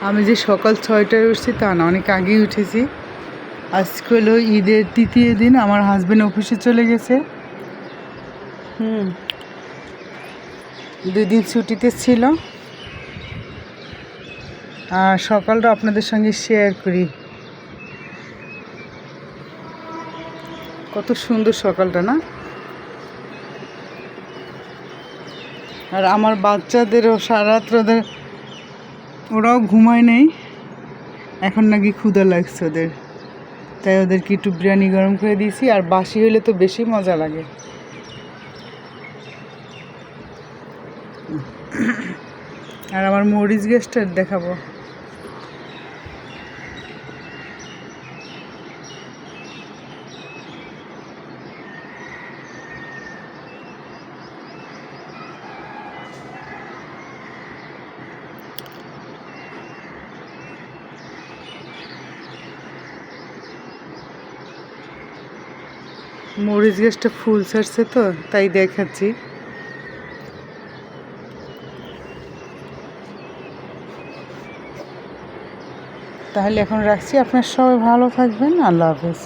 আমি যে সকাল ছয়টায় উঠছি তা না, অনেক আগেই উঠেছি। আজকে হলো ঈদের তৃতীয় দিন, আমার হাজব্যান্ড অফিসে চলে গেছে। হুম। দুই দিন ছুটিতে ছিল। আর সকালটা আপনাদের সঙ্গে শেয়ার করি। কত সুন্দর সকালটা না? আর আমার বাচ্চাদেরও সারা রাত ওদের ওরাও ঘুমায় নেই। এখন নাকি ক্ষুধা লাগছে ওদের। তাই ওদেরকে একটু বিরিয়ানি গরম করে দিয়েছি, আর বাসি হলে তো বেশি মজা লাগে। আর আমার মরিচ গ্যাসটা দেখাবো। মরিচ গাছটা ফুল ছাড়ছে তো, তাই দেখাচ্ছি। তাহলে এখন রাখছি, আপনার সবাই ভালো থাকবেন, আল্লাহ হাফেজ।